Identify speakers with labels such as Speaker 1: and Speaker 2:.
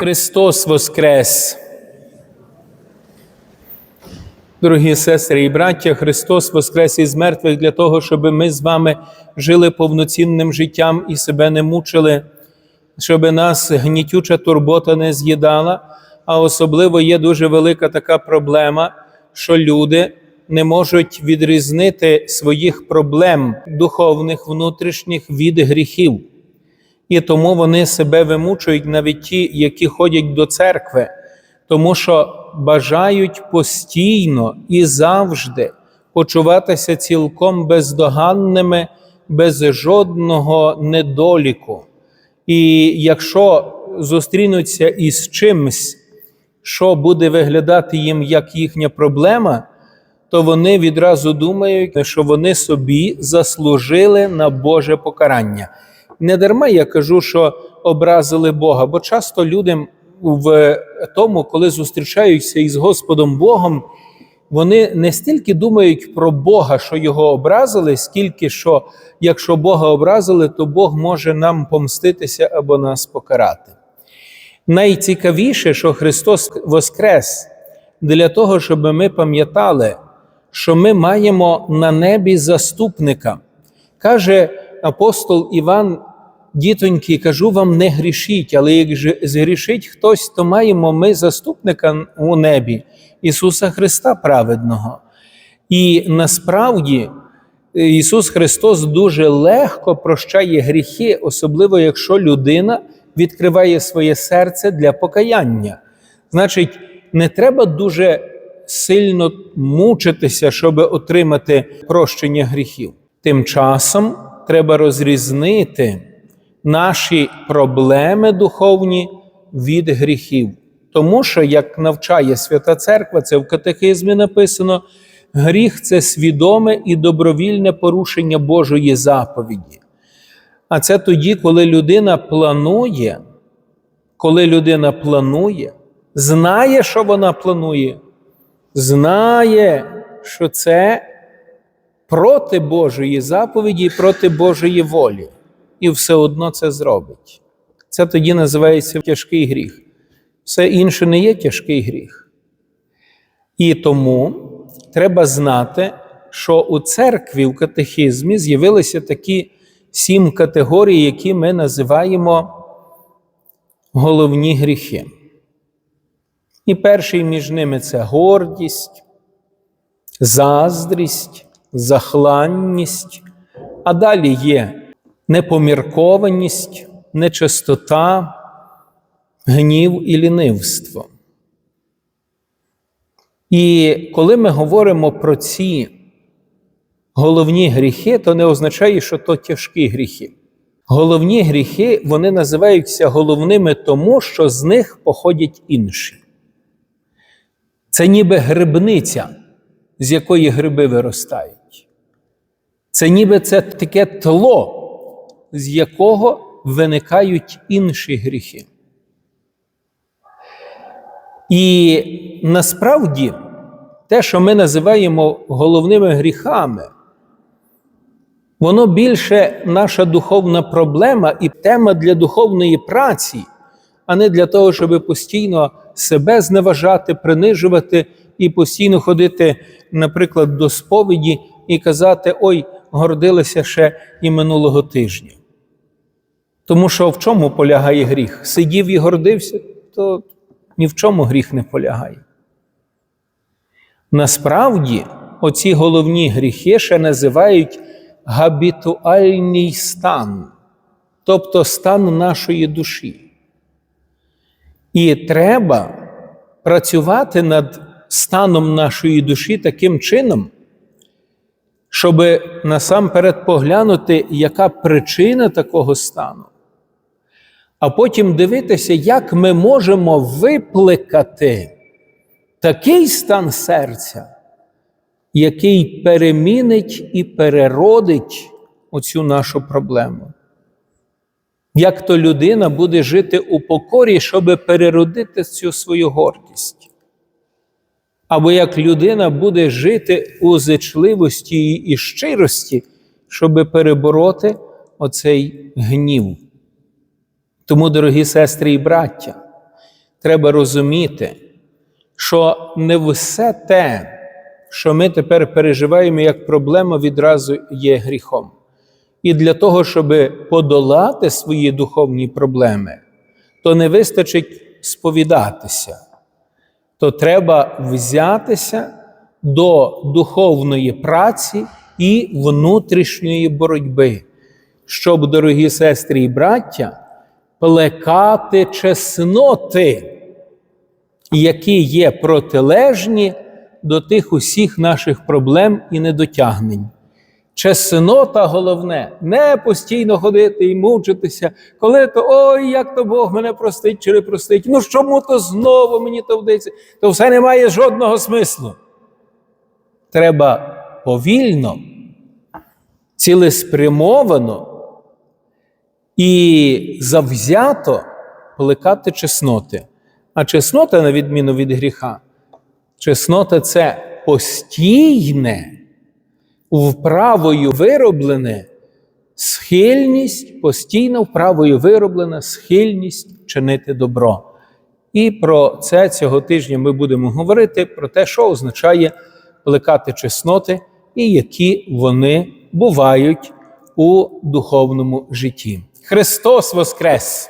Speaker 1: Христос Воскрес! Дорогі сестри і браття, Христос Воскрес із мертвих для того, щоб ми з вами жили повноцінним життям і себе не мучили, щоб нас гнітюча турбота не з'їдала. А особливо є дуже велика така проблема, що люди не можуть відрізнити своїх проблем духовних, внутрішніх від гріхів. І тому вони себе вимучують навіть ті, які ходять до церкви, тому що бажають постійно і завжди почуватися цілком бездоганними, без жодного недоліку. І якщо зустрінуться із чимсь, що буде виглядати їм як їхня проблема, то вони відразу думають, що вони собі заслужили на Боже покарання. Не дарма я кажу, що образили Бога, бо часто людям в тому, коли зустрічаються із Господом Богом, вони не стільки думають про Бога, що його образили, скільки що, якщо Бога образили, то Бог може нам помститися або нас покарати. Найцікавіше, що Христос Воскрес для того, щоб ми пам'ятали, що ми маємо на небі заступника. Каже апостол Іван, дітоньки, кажу вам, не грішіть, але як же згрішить хтось, то маємо ми заступника у небі, Ісуса Христа праведного. І насправді Ісус Христос дуже легко прощає гріхи, особливо якщо людина відкриває своє серце для покаяння. Значить, не треба дуже сильно мучитися, щоб отримати прощення гріхів. Тим часом треба розрізнити наші проблеми духовні від гріхів. Тому що, як навчає Свята Церква, це в катехизмі написано, гріх це свідоме і добровільне порушення Божої заповіді. А це тоді, коли людина планує, коли людина планує, знає, що вона планує, знає, що це проти Божої заповіді і проти Божої волі, і все одно це зробить. Це тоді називається тяжкий гріх. Все інше не є тяжкий гріх. І тому треба знати, що у церкві, в катехізмі з'явилися такі сім категорій, які ми називаємо головні гріхи. І перший між ними це гордість, заздрість, захланність, а далі є непоміркованість, нечистота, гнів і лінивство. І коли ми говоримо про ці головні гріхи, то не означає, що то тяжкі гріхи. Головні гріхи вони називаються головними тому, що з них походять інші. Це ніби грибниця, з якої гриби виростають. Це ніби це таке тло, з якого виникають інші гріхи. І насправді те, що ми називаємо головними гріхами, воно більше наша духовна проблема і тема для духовної праці, а не для того, щоб постійно себе зневажати, принижувати і постійно ходити, наприклад, до сповіді і казати: Ой, гордилися ще і минулого тижня. Тому що в чому полягає гріх? Сидів і гордився, то ні в чому гріх не полягає. Насправді, оці головні гріхи ще називають габітуальний стан, тобто стан нашої душі. І треба працювати над станом нашої душі таким чином, щоб насамперед поглянути, яка причина такого стану, а потім дивитися, як ми можемо випликати такий стан серця, який перемінить і переродить оцю нашу проблему. Як то людина буде жити у покорі, щоб переродити цю свою гордість. Або як людина буде жити у зичливості і щирості, щоб перебороти оцей гнів. Тому, дорогі сестри і браття, треба розуміти, що не все те, що ми тепер переживаємо як проблема, відразу є гріхом. І для того, щоб подолати свої духовні проблеми, то не вистачить сповідатися, то треба взятися до духовної праці і внутрішньої боротьби, щоб, дорогі сестри і браття, плекати чесноти, які є протилежні до тих усіх наших проблем і недотягнень. Чеснота головне, не постійно ходити і мучитися, коли то ой, як то Бог мене простить чи не простить. Ну чому то знову мені то вдається? То все не має жодного смислу. Треба повільно, цілеспрямовано і завзято плекати чесноти. А чеснота, на відміну від гріха, чеснота це постійне вправою вироблене схильність, постійно вправою вироблена схильність чинити добро. І про це цього тижня ми будемо говорити про те, що означає плекати чесноти і які вони бувають у духовному житті. Христос Воскрес!